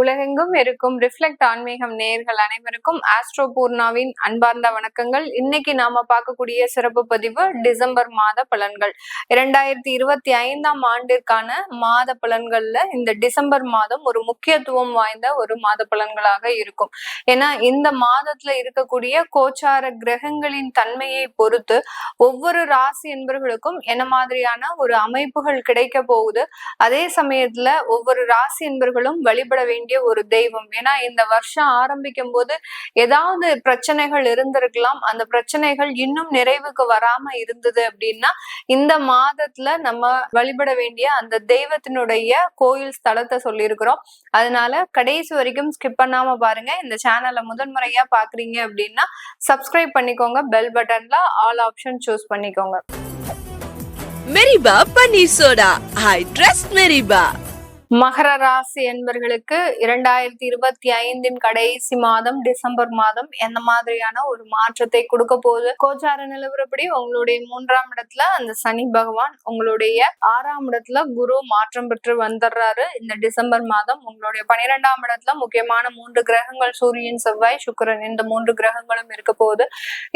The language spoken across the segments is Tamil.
உலகெங்கும் இருக்கும் ரிஃப்ளெக்ட் ஆன்மீகம் நேயர்கள் அனைவருக்கும் ஆஸ்ட்ரோ பூர்ணாவின் அன்பார்ந்த வணக்கங்கள். இன்னைக்கு நாம பார்க்கக்கூடிய சிறப்பு பதிவு டிசம்பர் மாத பலன்கள். இரண்டாயிரத்தி இருபத்தி ஐந்தாம் ஆண்டிற்கான மாத பலன்கள்ல இந்த டிசம்பர் மாதம் ஒரு முக்கியத்துவம் வாய்ந்த ஒரு மாத பலன்களாக இருக்கும். ஏன்னா இந்த மாதத்துல இருக்கக்கூடிய கோச்சார கிரகங்களின் தன்மையை பொறுத்து ஒவ்வொரு ராசி என்பவர்களுக்கும் என்ன மாதிரியான ஒரு அமைப்புகள் கிடைக்க போகுது. அதே சமயத்துல ஒவ்வொரு ராசி என்பர்களும் வழிபட வேண்டிய ஒரு தெய்வம். ஏன்னா இந்த வருஷம் ஆரம்பிக்கும் போது ஏதாவது பிரச்சனைகள் இருந்திருக்கலாம். அந்த பிரச்சனைகள் இன்னும் நிறைவுக்கு வராம இருந்தது அப்படின்னா இந்த மாதத்துல நம்ம வழிபட வேண்டிய அந்த தெய்வத்தினுடைய கோயில் ஸ்தலத்தை சொல்லியிருக்கிறோம். அதனால கடைசி வரைக்கும் ஸ்கிப் பண்ணாம பாருங்க. இந்த சேனலை முதன்முறையா பாக்குறீங்க அப்படின்னா சப்ஸ்கிரைப் பண்ணிக்கோங்க. பெல் பட்டன்ல ஆல் ஆப்ஷன் சூஸ் பண்ணிக்கோங்க. மெரிபா பன்னீர் சோடா ஐ ட்ரஸ்ட் மெரிபா மகர ராசி என்பர்களுக்கு இரண்டாயிரத்தி இருபத்தி ஐந்தின் கடைசி மாதம் டிசம்பர் மாதம் எந்த மாதிரியான ஒரு மாற்றத்தை கொடுக்க போகுது? கோச்சார நிலவரப்படி உங்களுடைய மூன்றாம் இடத்துல அந்த சனி பகவான் உங்களுடைய ஆறாம் இடத்துல குரு மாற்றம் பெற்று வந்துடுறாரு. இந்த டிசம்பர் மாதம் உங்களுடைய பனிரெண்டாம் இடத்துல முக்கியமான மூன்று கிரகங்கள் சூரியன் செவ்வாய் சுக்கிரன் இந்த மூன்று கிரகங்களும் இருக்க போகுது.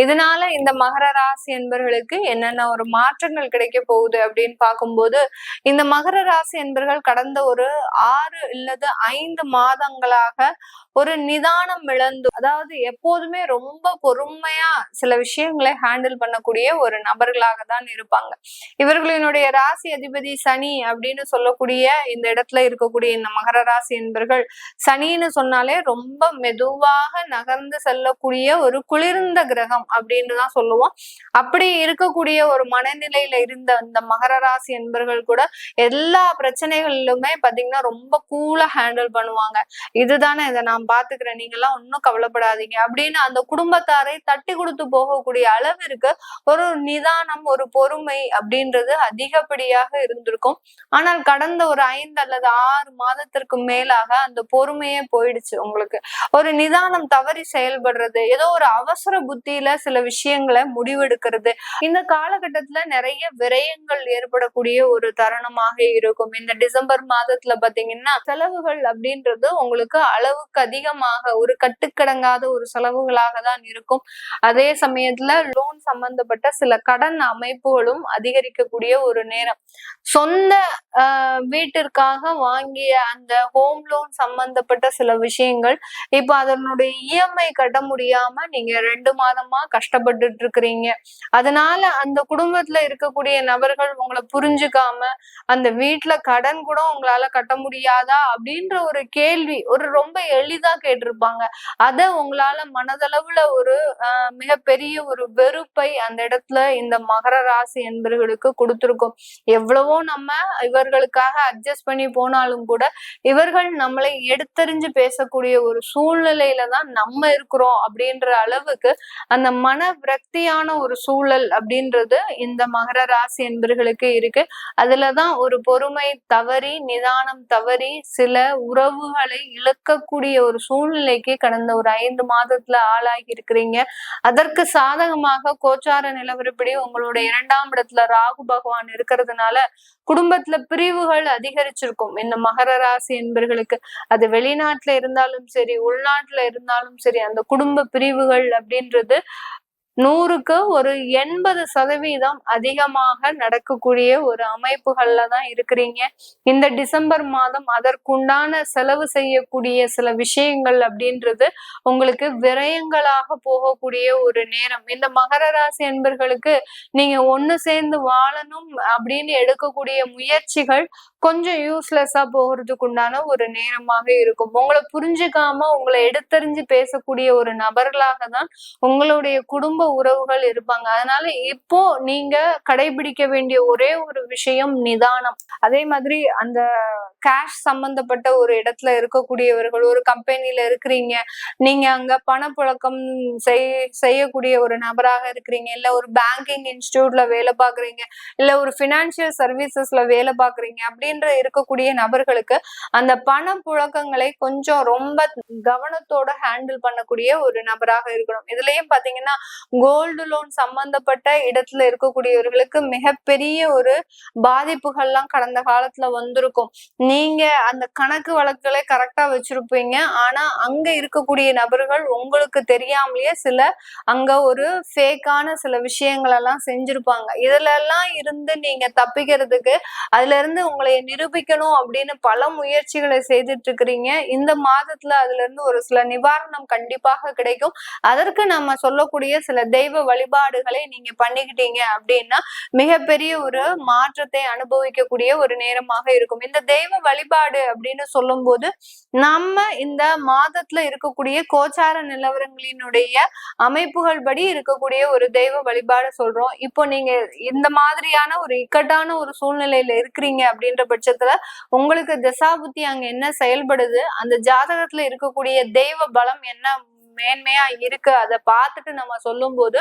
இதனால இந்த மகர ராசி என்பர்களுக்கு என்னென்ன ஒரு மாற்றங்கள் கிடைக்க போகுது அப்படின்னு பார்க்கும்போது இந்த மகர ராசி என்பர்கள் கடந்த ஒரு ஆறு இல்லது ஐந்து மாதங்களாக ஒரு நிதானம் இழந்து அதாவது எப்போதுமே ரொம்ப பொறுமையா சில விஷயங்களை ஹேண்டில் பண்ணக்கூடிய ஒரு நபர்களாக தான் இருப்பாங்க. இவர்களினுடைய ராசி அதிபதி சனி அப்படின்னு சொல்லக்கூடிய இந்த இடத்துல இருக்கக்கூடிய இந்த மகர ராசி என்பர்கள் சனின்னு சொன்னாலே ரொம்ப மெதுவாக நகர்ந்து செல்லக்கூடிய ஒரு குளிர்ந்த கிரகம் அப்படின்னு தான் சொல்லுவோம். அப்படி இருக்கக்கூடிய ஒரு மனநிலையில இருந்த அந்த மகர ராசி என்பர்கள் கூட எல்லா பிரச்சனைகளிலுமே பாத்தீங்கன்னா ரொம்ப கூலா ஹேண்டில் பண்ணுவாங்க. இதுதானே இதை நாம் நான் பாத்துக்கிறேன். நீங்க எல்லாம் ஒன்னும் கவலைப்படாதீங்க. அப்படின்னு அந்த குடும்பத்தாரை தட்டி கொடுத்து போகக்கூடிய அளவிற்கு ஒரு நிதானம் ஒரு பொறுமை அப்படின்றது அதிகப்படியாக இருந்திருக்கும். ஆனால் கடந்த ஒரு ஐந்து அல்லது ஆறு மாதத்திற்கு மேலாக அந்த பொறுமையே போயிடுச்சு உங்களுக்கு. ஒரு நிதானம் தவறி செயல்படுறது ஏதோ ஒரு அவசர புத்தியில சில விஷயங்களை முடிவெடுக்கிறது. இந்த காலகட்டத்துல நிறைய விரயங்கள் ஏற்படக்கூடிய ஒரு தருணமாக இருக்கும். இந்த டிசம்பர் மாதத்துல பாத்தீங்கன்னா செலவுகள் அப்படின்றது உங்களுக்கு அளவுக்கு அதிகமாக ஒரு கட்டுக்கடங்காத ஒரு செலவுகளாக தான் இருக்கும். அதே சமயத்துல லோன் சம்பந்தப்பட்ட சில கடன் அமைப்புகளும் அதிகரிக்கக்கூடிய ஒரு நேரம். சொந்த ஆஹ் வீட்டிற்காக வாங்கிய அந்த ஹோம் லோன் சம்பந்தப்பட்ட சில விஷயங்கள் இப்ப அதனுடைய இஎம்ஐ கட்ட முடியாம நீங்க ரெண்டு மாதமா கஷ்டப்பட்டுட்டு இருக்கிறீங்க. அதனால அந்த குடும்பத்துல இருக்கக்கூடிய நபர்கள் உங்களை புரிஞ்சுக்காம அந்த வீட்டுல கடன் கூட உங்களால கட்ட முடியாதா? அப்படின்ற ஒரு கேள்வி ஒரு ரொம்ப எளிதா கேட்டிருப்பாங்க. அத உங்களால மனதளவுல ஒரு மிகப்பெரிய ஒரு வெறுப்பை அந்த இடத்துல இந்த மகர ராசி என்பவர்களுக்கு கொடுத்துருக்கும். எவ்வளவோ நம்ம இவர்களுக்காக அட்ஜஸ்ட் பண்ணி போனாலும் கூட இவர்கள் நம்மளை எடுத்தறிஞ்சு பேசக்கூடிய ஒரு சூழ்நிலையில தான் நம்ம இருக்கிறோம் அப்படின்ற அளவுக்கு அந்த மன விரக்தியான ஒரு சூழல் அப்படின்றது இந்த மகர ராசி என்பர்களுக்கு இருக்கு. அதுலதான் ஒரு பொறுமை தவறி நிதானம் தவறி சில உறவுகளை இழக்கக்கூடிய ஒரு சூழ்நிலைக்கு கடந்த ஒரு ஐந்து மாதத்துல ஆளாகி இருக்கிறீங்க. அதற்கு சாதகமாக கோச்சார நிலவரப்படி உங்களுடைய இரண்டாம் இடத்துல ராகு பகவான் இருக்கிறதுனால குடும்பத்துல பிரிவுகள் அதிகரிச்சிருக்கும். இந்த மகர ராசி என்பர்களுக்கு அது வெளிநாட்டுல இருந்தாலும் சரி உள்நாட்டுல இருந்தாலும் சரி அந்த குடும்ப பிரிவுகள் அப்படின்றது நூறுக்கு ஒரு எண்பது சதவீதம் அதிகமாக நடக்கக்கூடிய ஒரு அமைப்புகள்ல தான் இருக்கிறீங்க. இந்த டிசம்பர் மாதம் அதற்குண்டான செலவு செய்யக்கூடிய சில விஷயங்கள் அப்படின்றது உங்களுக்கு விரயங்களாக போகக்கூடிய ஒரு நேரம். இந்த மகர ராசி என்பர்களுக்கு நீங்க ஒண்ணு சேர்ந்து வாழணும் அப்படின்னு எடுக்கக்கூடிய முயற்சிகள் கொஞ்சம் யூஸ்லெஸ்ஸா போகிறதுக்கு உண்டான ஒரு நேரமாக இருக்கும். உங்களை புரிஞ்சுக்காம உங்களை எடுத்தறிஞ்சு பேசக்கூடிய ஒரு நபர்களாக தான் உங்களுடைய குடும்ப உறவுகள் இருப்பாங்க. அதனால இப்போ நீங்க கடைபிடிக்க வேண்டிய ஒரே ஒரு விஷயம் நிதானம். அதே மாதிரி அந்த கேஷ் சம்பந்தப்பட்ட ஒரு இடத்துல இருக்கக்கூடியவர்கள் ஒரு கம்பெனில இருக்கிறீங்க. நீங்க அங்க பணப்புழக்கம் செய் செய்யக்கூடிய ஒரு நபராக இருக்கிறீங்க. இல்ல ஒரு பேங்கிங் இன்ஸ்டியூட்ல வேலை பாக்குறீங்க இல்ல ஒரு பினான்சியல் சர்வீசஸ்ல வேலை பாக்குறீங்க அப்படின்ற இருக்கக்கூடிய நபர்களுக்கு அந்த பண புழக்கங்களை கொஞ்சம் ரொம்ப கவனத்தோட ஹேண்டில் பண்ணக்கூடிய ஒரு நபராக இருக்கணும். இதுலயும் பாத்தீங்கன்னா கோல்டு லோன் சம்பந்தப்பட்ட இடத்துல இருக்கக்கூடியவர்களுக்கு மிகப்பெரிய ஒரு பாதிப்புகள்லாம் கடந்த காலத்துல வந்திருக்கும். நீங்க அந்த கணக்கு வழக்குகளை கரெக்டா வச்சிருப்பீங்க. ஆனா அங்க இருக்கக்கூடிய நபர்கள் உங்களுக்கு தெரியாமலேயே சில அங்க ஒரு ஃபேக்கான சில விஷயங்கள் எல்லாம் செஞ்சிருப்பாங்க. இதுல எல்லாம் இருந்து நீங்க தப்பிக்கிறதுக்கு அதுல இருந்து உங்களை நிரூபிக்கணும் அப்படின்னு பல முயற்சிகளை செய்துட்டு இருக்கிறீங்க இந்த மாதத்துல அதுல இருந்து ஒரு சில நிவாரணம் கண்டிப்பாக கிடைக்கும். அதற்கு நம்ம சொல்லக்கூடிய சில தெய்வ வழிபாடுகளை நீங்க பண்ணிக்கிட்டீங்க அப்படின்னா மிகப்பெரிய ஒரு மாற்றத்தை அனுபவிக்கக்கூடிய ஒரு நேரமாக இருக்கும். இந்த தெய்வ வழிபாடு அப்படின்னு சொல்லும்போது நம்ம இந்த மாதத்துல இருக்கக்கூடிய கோச்சார நிலவரங்களினுடைய அமைப்புகள் படி இருக்கக்கூடிய ஒரு தெய்வ வழிபாடு சொல்றோம். இப்போ நீங்க இந்த மாதிரியான ஒரு இக்கட்டான ஒரு சூழ்நிலையில இருக்கிறீங்க அப்படின்ற பட்சத்துல உங்களுக்கு தசாபுத்தி அங்க என்ன செயல்படுது? அந்த ஜாதகத்துல இருக்கக்கூடிய தெய்வ பலம் என்ன மேன்மையா இருக்கு. அதை பார்த்துட்டு நம்ம சொல்லும்போது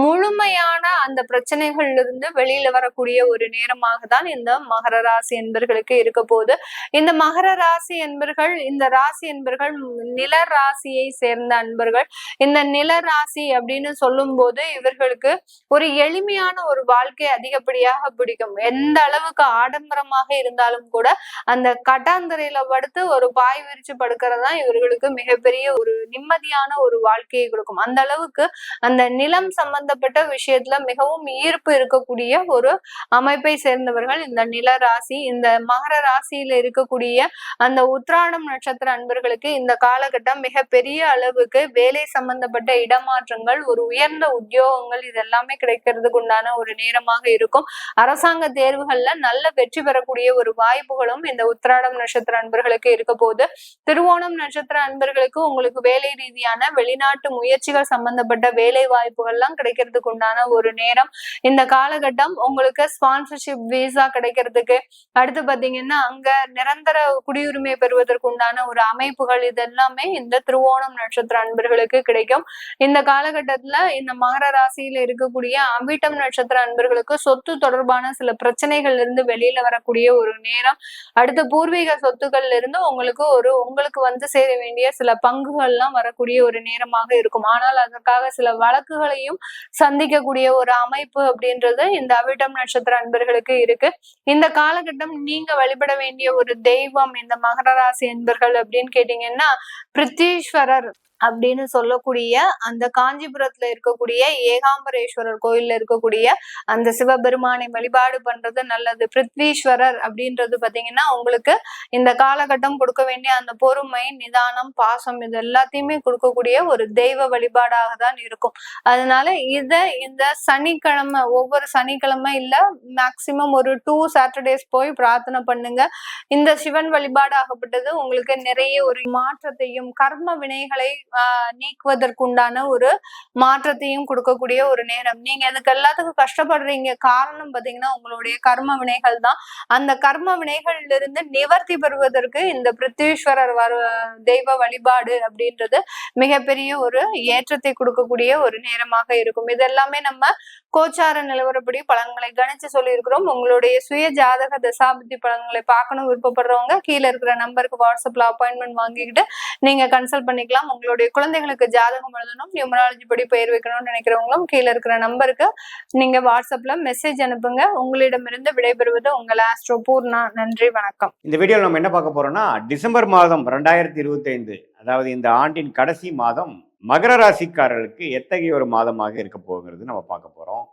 முழுமையான அந்த பிரச்சனைகள்ல இருந்து வெளியில வரக்கூடிய ஒரு நேரமாக தான் இந்த மகர ராசி என்பர்களுக்கு இருக்க போகுது. இந்த மகர ராசி என்பர்கள் இந்த ராசி என்பர்கள் நில ராசியை சேர்ந்த அன்பர்கள். இந்த நில ராசி அப்படின்னு சொல்லும்போது இவர்களுக்கு ஒரு எளிமையான ஒரு வாழ்க்கை அதிகப்படியாக பிடிக்கும். எந்த அளவுக்கு ஆடம்பரமாக இருந்தாலும் கூட அந்த கட்டாந்தரையில படுத்து ஒரு பாய் விரிச்சு படுக்கிறதா இவர்களுக்கு மிகப்பெரிய ஒரு நிம்மதியான ஒரு வாழ்க்கையை கொடுக்கும். அந்த அளவுக்கு அந்த நிலம் சம்பந்தப்பட்ட விஷயத்துல மிகவும் ஈர்ப்பு இருக்கக்கூடிய ஒரு அமைப்பை சேர்ந்தவர்கள் இந்த நில ராசி இந்த மகர ராசியில இருக்கக்கூடிய அந்த உத்ராடம் நட்சத்திர அன்பர்களுக்கு இந்த காலகட்டம் மிகப்பெரிய அளவுக்கு வேலை சம்பந்தப்பட்ட இடமாற்றங்கள் ஒரு உயர்ந்த உத்தியோகங்கள் இது எல்லாமே கிடைக்கிறதுக்கு உண்டான ஒரு நேரமாக இருக்கும். அரசாங்க தேர்வுகள்ல நல்ல வெற்றி பெறக்கூடிய ஒரு வாய்ப்புகளும் இந்த உத்ராடம் நட்சத்திர அன்பர்களுக்கு இருக்க போகுது. திருவோணம் நட்சத்திர அன்பர்களுக்கு உங்களுக்கு வேலை ரீதியான வெளிநாட்டு முயற்சிகள் சம்பந்தப்பட்ட வேலை வாய்ப்புகள்லாம் கிடைக்கிறதுக்கு உண்டான ஒரு நேரம். இந்த காலகட்டம் உங்களுக்கு ஸ்பான்சர்ஷிப் விசா கிடைக்கிறதுக்கு. அடுத்து பாத்தீங்கன்னா அங்க நிரந்தர குடியுரிமை பெறுவதற்கு உண்டான ஒரு அமைப்புகள் இது எல்லாமே இந்த திருவோணம் நட்சத்திர அன்பர்களுக்கு கிடைக்கும். இந்த காலகட்டத்துல இந்த மகர ராசியில இருக்கக்கூடிய அவிட்டம் நட்சத்திர அன்பர்களுக்கு சொத்து தொடர்பான சில பிரச்சனைகள்ல இருந்து வெளியில வரக்கூடிய ஒரு நேரம். அடுத்து பூர்வீக சொத்துக்கள்ல இருந்து உங்களுக்கு ஒரு உங்களுக்கு வந்து சேர வேண்டிய சில பங்குகள்லாம் வரக்கூடிய ஒரு நேரமாக இருக்கும். ஆனால் அதற்காக சில வழக்குகளையும் சந்திக்கக்கூடிய ஒரு அமைப்பு அப்படின்றது இந்த அவிட்டம் நட்சத்திர அன்பர்களுக்கு இருக்கு. இந்த காலகட்டம் நீங்க வழிபட வேண்டிய ஒரு தெய்வம் இந்த மகர ராசி என்பர்கள் அப்படின்னு கேட்டீங்கன்னா பிரித்தீஸ்வரர் அப்படின்னு சொல்லக்கூடிய அந்த காஞ்சிபுரத்துல இருக்கக்கூடிய ஏகாம்பரேஸ்வரர் கோயில்ல இருக்கக்கூடிய அந்த சிவபெருமானை வழிபாடு பண்றது நல்லது. பிருத்வீஸ்வரர் அப்படின்றது பாத்தீங்கன்னா உங்களுக்கு இந்த காலகட்டம் கொடுக்க வேண்டிய அந்த பொறுமை நிதானம் பாசம் இது எல்லாத்தையுமே கொடுக்கக்கூடிய ஒரு தெய்வ வழிபாடாக தான் இருக்கும். அதனால இத இந்த சனிக்கிழமை ஒவ்வொரு சனிக்கிழமை இல்ல மேக்சிமம் ஒரு டூ சாட்டர்டேஸ் போய் பிரார்த்தனை பண்ணுங்க. இந்த சிவன் வழிபாடு ஆகப்பட்டது உங்களுக்கு நிறைய ஒரு மாற்றத்தையும் கர்ம வினைகளை நீக்குவதற்குண்டான ஒரு மாற்றத்தையும் கொடுக்கக்கூடிய ஒரு நேரம். நீங்க இதுக்கு எல்லாத்துக்கும் கஷ்டப்படுறீங்க? காரணம் பாத்தீங்கன்னா உங்களுடைய கர்ம வினைகள் தான். அந்த கர்ம வினைகள்ல இருந்து நிவர்த்தி பெறுவதற்கு இந்த பிரித்திவீஸ்வரர் வர தெய்வ வழிபாடு அப்படின்றது மிகப்பெரிய ஒரு ஏற்றத்தை கொடுக்கக்கூடிய ஒரு நேரமாக இருக்கும். இதெல்லாமே நம்ம கோச்சார நிலவரப்படி பலன்களை கணிச்சு சொல்லியிருக்கிறோம். உங்களுடைய சுய ஜாதக தசாபதி பலன்களை பார்க்கணும் விருப்பப்படுறவங்க கீழே இருக்கிற நம்பருக்கு வாட்ஸ்அப்ல அப்பாயின்மெண்ட் வாங்கிக்கிட்டு நீங்க கன்சல்ட் பண்ணிக்கலாம். உங்களுடைய குழந்தைகளுக்கு ஜாதகம் எழுதணும் நியூமராலஜி படி பெயர் வைக்கணும்னு நினைக்கிறவங்களும் கீழே இருக்கிற நம்பருக்கு நீங்க வாட்ஸ்அப்ல மெசேஜ் அனுப்புங்க. உங்களிடமிருந்து விடைபெறுவது உங்கள் ஆஸ்ட்ரோ பூர்ணா. நன்றி வணக்கம். இந்த வீடியோவில் நம்ம என்ன பார்க்க போறோம்னா டிசம்பர் மாதம் ரெண்டாயிரத்தி இருபத்தைந்து அதாவது இந்த ஆண்டின் கடைசி மாதம் மகர ராசிக்காரர்களுக்கு எத்தகைய ஒரு மாதமாக இருக்க போகிறது நம்ம பார்க்க போறோம்.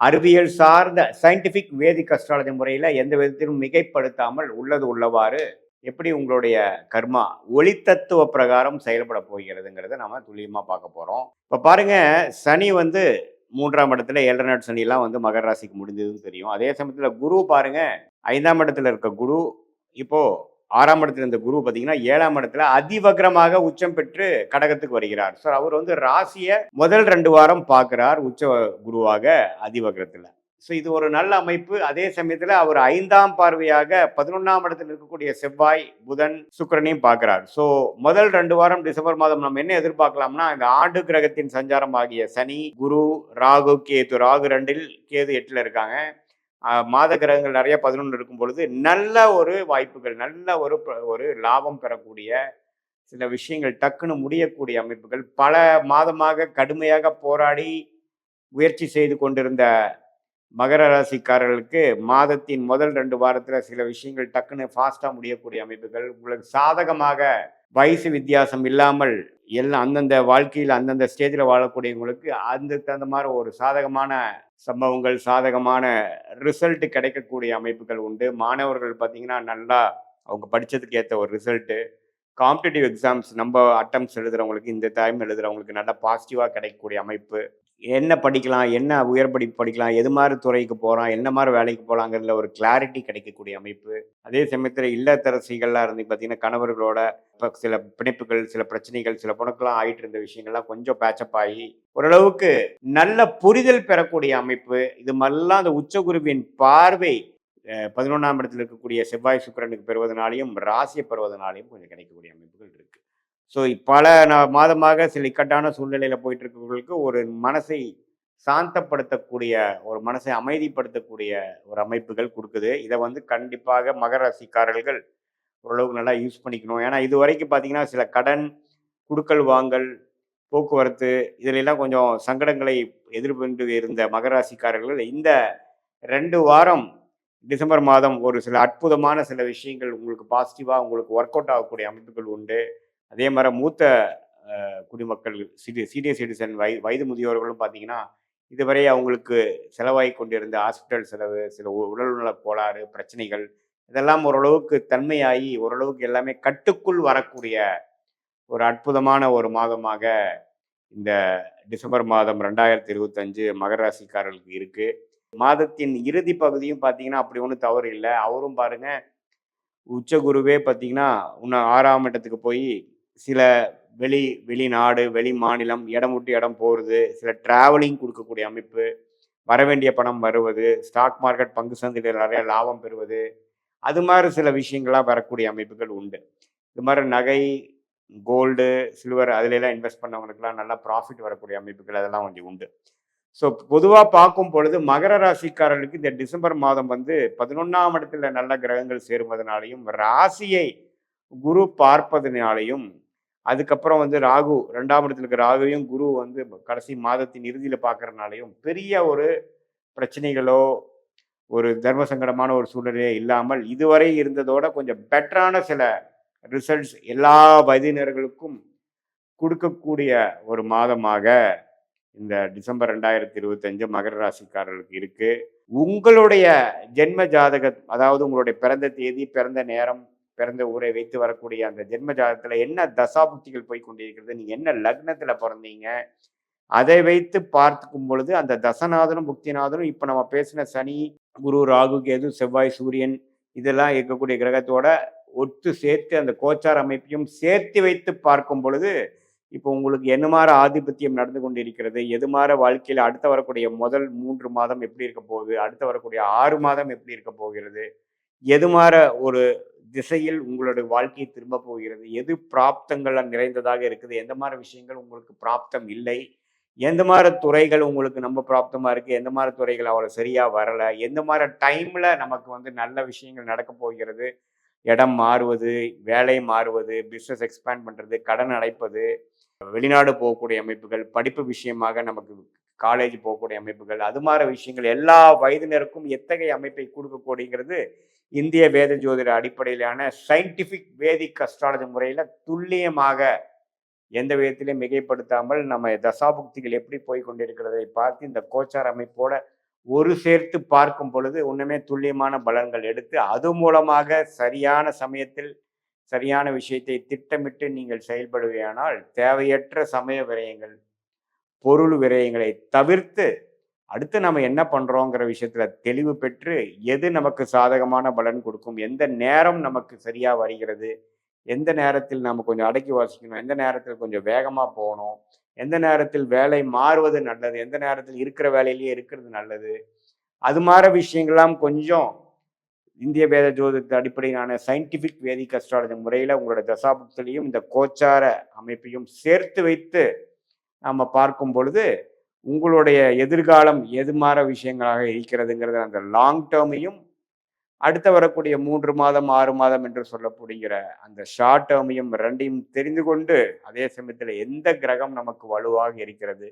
அறிவியல் சார்ந்த சயின்டிபிக் வேதிக் அஸ்ட்ராலஜி முறையில் எந்த விதத்திலும் மிகைப்படுத்தாமல் உள்ளது உள்ளவாறு எப்படி உங்களுடைய கர்மா ஒளி தத்துவ பிரகாரம் செயல்பட போகிறதுங்கிறத நம்ம துல்லியமாக பார்க்க போகிறோம் இப்போ பாருங்க சனி வந்து மூன்றாம் இடத்துல ஏழரை சனிலாம் வந்து மகர ராசிக்கு முடிஞ்சதுன்னு தெரியும். அதே சமயத்தில் குரு பாருங்க ஐந்தாம் இடத்துல இருக்க குரு இப்போ ஆறாம் இடத்துல இருந்த குரு பார்த்தீங்கன்னா ஏழாம் இடத்துல அதிவக்ரமாக உச்சம் பெற்று கடகத்துக்கு வருகிறார். ஸோ அவர் வந்து ராசியை முதல் ரெண்டு வாரம் பார்க்குறார் உச்ச குருவாக அதிவக்ரத்தில். ஸோ இது ஒரு நல்ல அமைப்பு. அதே சமயத்தில் அவர் ஐந்தாம் பார்வையாக பதினொன்றாம் இடத்தில் இருக்கக்கூடிய செவ்வாய் புதன் சுக்கரனையும் பார்க்குறார். ஸோ முதல் ரெண்டு வாரம் டிசம்பர் மாதம் நம்ம என்ன எதிர்பார்க்கலாம்னா இந்த ஆண்டு கிரகத்தின் சஞ்சாரம் ஆகிய சனி குரு ராகு கேது. ராகு ரெண்டில் கேது எட்டில் இருக்காங்க. மாத கிரகங்கள் நிறைய பதினொன்று இருக்கும் பொழுது நல்ல ஒரு வாய்ப்புகள் நல்ல ஒரு ப- ஒரு லாபம் பெறக்கூடிய சில விஷயங்கள் டக்குன்னு முடியக்கூடிய அமைப்புகள் பல மாதமாக கடுமையாக போராடி முயற்சி செய்து கொண்டிருந்த மகர ராசிக்காரர்களுக்கு மாதத்தின் முதல் ரெண்டு வாரத்தில் சில விஷயங்கள் டக்குன்னு ஃபாஸ்ட்டாக முடியக்கூடிய அமைப்புகள். உங்களுக்கு சாதகமாக வயசு வித்தியாசம் இல்லாமல் எல்லாம் அந்தந்த வாழ்க்கையில் அந்தந்த ஸ்டேஜில் வாழக்கூடியவங்களுக்கு அந்த தகுந்த மாதிரி ஒரு சாதகமான சம்பவங்கள் சாதகமான ரிசல்ட் கிடைக்கக்கூடிய அமைப்புகள் உண்டு. மாணவர்கள் பார்த்திங்கன்னா நல்லா அவங்க படித்ததுக்கு ஏற்ற ஒரு ரிசல்ட்டு காம்படிட்டிவ் எக்ஸாம்ஸ் நம்ம அட்டம்ஸ் எழுதுகிறவங்களுக்கு இந்த டைம் எழுதுகிறவங்களுக்கு நல்லா பாசிட்டிவாக கிடைக்கக்கூடிய அமைப்பு. என்ன படிக்கலாம் என்ன உயர் படிப்பு படிக்கலாம் எது மாதிரி துறைக்கு போகிறான் என்ன மாதிரி வேலைக்கு போகலாங்கிறதுல ஒரு கிளாரிட்டி கிடைக்கக்கூடிய அமைப்பு. அதே சமயத்தில் இல்லத்தரசிகள்லாம் இருந்து பார்த்தீங்கன்னா கணவர்களோட இப்போ சில பிணைப்புகள் சில பிரச்சனைகள் சில புணக்கெல்லாம் ஆகிட்டு இருந்த விஷயங்கள்லாம் கொஞ்சம் பேச்சப் ஆகி ஓரளவுக்கு நல்ல புரிதல் பெறக்கூடிய அமைப்பு. இது மாதிரிலாம் அந்த உச்சகுருவின் பார்வை பதினொன்றாம் இடத்தில் இருக்கக்கூடிய செவ்வாய் சுக்கிரனுக்கு பெறுவதனாலையும் ராசியை பெறுவதனாலையும் கொஞ்சம் கிடைக்கக்கூடிய அமைப்புகள் இருக்குது ஸோ பல நா- மாதமாக சில இக்கட்டான சூழ்நிலையில் போயிட்டு இருக்கவங்களுக்கு ஒரு மனசை சாந்தப்படுத்தக்கூடிய ஒரு மனசை அமைதிப்படுத்தக்கூடிய ஒரு அமைப்புகள் கொடுக்குது. இதை வந்து கண்டிப்பாக மகர ராசிக்காரர்கள் ஓரளவுக்கு நல்லா யூஸ் பண்ணிக்கணும். ஏன்னா இது வரைக்கும் பார்த்தீங்கன்னா சில கடன் குடுக்கல் வாங்கல் போக்குவரத்து இதிலெல்லாம் கொஞ்சம் சங்கடங்களை எதிர்கொண்டு இருந்த மகர ராசிக்காரர்கள் இந்த ரெண்டு வாரம் டிசம்பர் மாதம் ஒரு சில அற்புதமான சில விஷயங்கள் உங்களுக்கு பாசிட்டிவாக உங்களுக்கு ஒர்க் அவுட் ஆகக்கூடிய அமைப்புகள் உண்டு. அதே மாதிரி மூத்த குடிமக்கள் சிடி சீனியர் சிட்டிசன் வய வயது முதியோர்களும் பார்த்தீங்கன்னா இதுவரை அவங்களுக்கு செலவாகி கொண்டிருந்த ஹாஸ்பிட்டல் செலவு சில உ- உடல்நல கோளாறு பிரச்சனைகள் இதெல்லாம் ஓரளவுக்கு தன்மையாகி ஓரளவுக்கு எல்லாமே கட்டுக்குள் வரக்கூடிய ஒரு அற்புதமான ஒரு மாதமாக இந்த டிசம்பர் மாதம் ரெண்டாயிரத்தி இருபத்தஞ்சு மகர ராசிக்காரர்களுக்கு மாதத்தின் இறுதி பகுதியும் பார்த்தீங்கன்னா அப்படி ஒன்றும் தவறு இல்லை. அவரும் பாருங்கள் உச்ச குருவே பார்த்தீங்கன்னா இன்னும் ஆறாம் இடத்துக்கு போய் சில வெளி வெளிநாடு வெளி மாநிலம் இடம் விட்டு இடம் போகிறது சில டிராவலிங் கொடுக்கக்கூடிய அமைப்பு வர வேண்டிய பணம் வருவது ஸ்டாக் மார்க்கெட் பங்கு சந்தையில் நிறைய லாபம் பெறுவது அது மாதிரி சில விஷயங்கள்லாம் வரக்கூடிய அமைப்புகள் உண்டு. இது மாதிரி நகை கோல்டு சில்வர் அதுல இன்வெஸ்ட் பண்ணவங்களுக்குலாம் நல்லா ப்ராஃபிட் வரக்கூடிய அமைப்புகள் அதெல்லாம் கொஞ்சம் உண்டு. ஸோ பொதுவாக பார்க்கும் பொழுது மகர ராசிக்காரர்களுக்கு இந்த டிசம்பர் மாதம் வந்து பதினொன்றாம் இடத்துல நல்ல கிரகங்கள் சேருவதனாலையும் ராசியை குரு பார்ப்பதனாலையும் அதுக்கப்புறம் வந்து ராகு ரெண்டாம் இடத்துல இருக்க ராகுவையும் குரு வந்து கடைசி மாதத்தின் இறுதியில் பார்க்கறதுனாலையும் பெரிய ஒரு பிரச்சனைகளோ ஒரு தர்ம சங்கடமான ஒரு சூழ்நிலையே இல்லாமல் இதுவரை இருந்ததோட கொஞ்சம் பெட்டரான சில ரிசல்ட்ஸ் எல்லா வயதினர்களுக்கும் கொடுக்கக்கூடிய ஒரு மாதமாக இந்த டிசம்பர் ரெண்டாயிரத்தி இருபத்தஞ்சு மகர ராசிக்காரர்களுக்கு இருக்குது உங்களுடைய ஜென்ம ஜாதக அதாவது உங்களுடைய பிறந்த தேதி பிறந்த நேரம் பிறந்த ஊரை வைத்து வரக்கூடிய அந்த ஜென்ம ஜாதகத்தில் என்ன தசாபுக்திகள் போய் கொண்டிருக்கிறது நீங்கள் என்ன லக்னத்தில் பிறந்தீங்க அதை வைத்து பார்த்துக்கும் பொழுது அந்த தசநாதனும் புக்திநாதனும் இப்போ நம்ம பேசின சனி குரு ராகு கேது செவ்வாய் சூரியன் இதெல்லாம் இருக்கக்கூடிய கிரகத்தோட ஒத்து சேர்த்து அந்த கோச்சார அமைப்பையும் சேர்த்து வைத்து பார்க்கும் பொழுது இப்போ உங்களுக்கு என்ன மாதிரி ஆதிபத்தியம் நடந்து கொண்டிருக்கிறது எது மாதிரி வாழ்க்கையில் அடுத்து வரக்கூடிய முதல் மூன்று மாதம் எப்படி இருக்க போகுது அடுத்து வரக்கூடிய ஆறு மாதம் எப்படி இருக்க போகிறது எது மாற ஒரு திசையில் உங்களுடைய வாழ்க்கையை திரும்ப போகிறது? எது பிராப்தங்கள் நிறைந்ததாக இருக்குது? எந்த மாதிரி விஷயங்கள் உங்களுக்கு பிராப்தம் இல்லை? எந்த மாதிரி துறைகள் உங்களுக்கு நம்ம பிராப்தமாக இருக்குது எந்த மாதிரி துறைகள் அவ்வளோ சரியாக வரலை? எந்த மாதிரி டைமில் நமக்கு வந்து நல்ல விஷயங்கள் நடக்க போகிறது? இடம் மாறுவது வேலை மாறுவது பிஸ்னஸ் எக்ஸ்பேண்ட் பண்ணுறது கடன் அடைப்பது வெளிநாடு போகக்கூடிய அமைப்புகள் படிப்பு விஷயமாக நமக்கு காலேஜ் போகக்கூடிய அமைப்புகள் அது மாதிரி விஷயங்கள் எல்லா வயதினருக்கும் எத்தகைய அமைப்பை கொடுக்கக்கூடியங்கிறது இந்திய வேத ஜோதிட அடிப்படையிலான சயின்டிஃபிக் வேதிக் அஸ்ட்ராலஜி முறையில் துல்லியமாக எந்த விதத்திலையும் மிகைப்படுத்தாமல் நம்ம தசாபுக்திகள் எப்படி போய் கொண்டிருக்கிறதை பார்த்து இந்த கோச்சார் அமைப்போட ஒரு சேர்த்து பார்க்கும் பொழுது ஒன்றுமே துல்லியமான பலன்கள் எடுத்து அது மூலமாக சரியான சமயத்தில் சரியான விஷயத்தை திட்டமிட்டு நீங்கள் செயல்படுவேயானால் தேவையற்ற சமய விரயங்கள் பொருள் விரயங்களை தவிர்த்து அடுத்து நம்ம என்ன பண்ணுறோங்கிற விஷயத்தில் தெளிவு பெற்று எது நமக்கு சாதகமான பலன் கொடுக்கும் எந்த நேரம் நமக்கு சரியாக வருகிறது எந்த நேரத்தில் நம்ம கொஞ்சம் அடக்கி வாசிக்கணும் எந்த நேரத்தில் கொஞ்சம் வேகமாக போகணும் எந்த நேரத்தில் வேலை மாறுவது நல்லது எந்த நேரத்தில் இருக்கிற வேலையிலேயே இருக்கிறது நல்லது. அது மாதிரி விஷயங்கள்லாம் கொஞ்சம் இந்திய வேத ஜோதிட அடிப்படையிலான சயின்டிஃபிக் வேதிக் அஸ்ட்ராலஜி முறையில் உங்களோட தசாபுக்திலையும் இந்த கோச்சார அமைப்பையும் சேர்த்து வைத்து நம்ம பார்க்கும் பொழுது உங்களுடைய எதிர்காலம் எது மாற விஷயங்களாக இருக்கிறதுங்கிறத அந்த லாங் டேர்மையும் அடுத்து வரக்கூடிய மூன்று மாதம் ஆறு மாதம் என்று சொல்லப்படுகிற அந்த ஷார்ட் டேர்மையும் ரெண்டையும் தெரிந்து கொண்டு அதே சமயத்தில் எந்த கிரகம் நமக்கு வலுவாக இருக்கிறது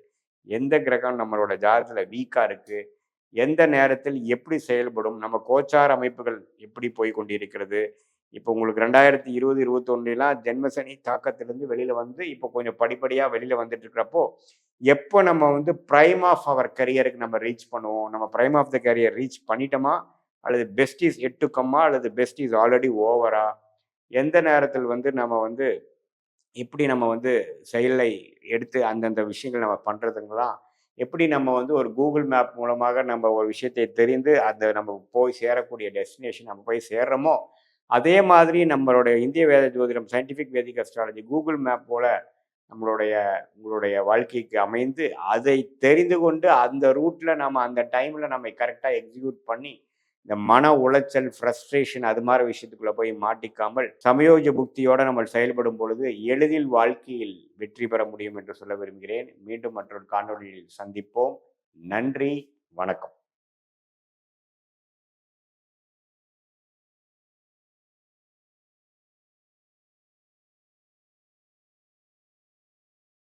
எந்த கிரகம் நம்மளோட ஜாதத்தில் வீக்காக இருக்குது எந்த நேரத்தில் எப்படி செயல்படும் நம்ம கோச்சார அமைப்புகள் எப்படி போய் கொண்டிருக்கிறது இப்போ உங்களுக்கு ரெண்டாயிரத்தி இருபது இருபத்தொன்னுலாம் ஜென்மசனி தாக்கத்திலிருந்து வெளியில் வந்து இப்போ கொஞ்சம் படிப்படியாக வெளியில் வந்துட்டு இருக்கிறப்போ எப்போ நம்ம வந்து ப்ரைம் ஆஃப் அவர் கரியருக்கு நம்ம ரீச் பண்ணுவோம்? நம்ம prime of the career reach பண்ணிட்டோமா? அல்லது பெஸ்ட் இஸ் எட்டு கம்மா அல்லது பெஸ்ட் இஸ் ஆல்ரெடி ஓவரா எந்த நேரத்தில் வந்து நம்ம வந்து எப்படி நம்ம வந்து செயலை எடுத்து அந்தந்த விஷயங்கள் நம்ம பண்ணுறதுங்களாம் எப்படி நம்ம வந்து ஒரு கூகுள் மேப் மூலமாக நம்ம ஒரு விஷயத்தை தெரிந்து அந்த நம்ம போய் சேரக்கூடிய டெஸ்டினேஷன் நம்ம போய் சேர்றோமோ? அதே மாதிரி நம்மளுடைய இந்திய வேத ஜோதிடம் scientific Vedic astrology Google map போல நம்மளுடைய உங்களுடைய வாழ்க்கைக்கு அமைந்து அதை தெரிந்து கொண்டு அந்த ரூட்டில் நம்ம அந்த டைமில் நம்ம கரெக்டாக எக்ஸிக்யூட் பண்ணி இந்த மன உளைச்சல் ஃப்ரஸ்ட்ரேஷன் அது மாதிரி விஷயத்துக்குள்ளே போய் மாட்டிக்காமல் சமயோஜ புக்தியோடு நம்ம செயல்படும் பொழுது எளிதில் வாழ்க்கையில் வெற்றி பெற முடியும் என்று சொல்ல விரும்புகிறேன். மீண்டும் மற்றொரு காணொலியில் சந்திப்போம். நன்றி. வணக்கம்.